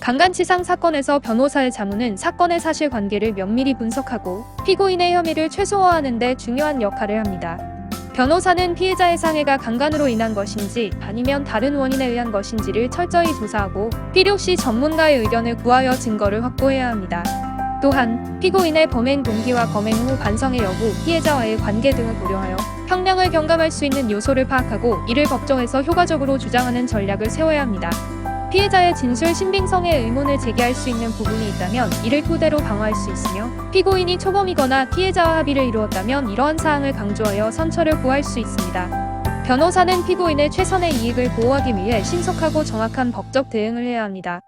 강간치상 사건에서 변호사의 자문은 사건의 사실관계를 면밀히 분석하고 피고인의 혐의를 최소화하는 데 중요한 역할을 합니다. 변호사는 피해자의 상해가 강간으로 인한 것인지 아니면 다른 원인에 의한 것인지를 철저히 조사하고 필요시 전문가의 의견을 구하여 증거를 확보해야 합니다. 또한 피고인의 범행 동기와 범행 후 반성의 여부, 피해자와의 관계 등을 고려하여 형량을 경감할 수 있는 요소를 파악하고 이를 법정에서 효과적으로 주장하는 전략을 세워야 합니다. 피해자의 진술 신빙성에 의문을 제기할 수 있는 부분이 있다면 이를 토대로 방어할 수 있으며 피고인이 초범이거나 피해자와 합의를 이루었다면 이러한 사항을 강조하여 선처를 구할 수 있습니다. 변호사는 피고인의 최선의 이익을 보호하기 위해 신속하고 정확한 법적 대응을 해야 합니다.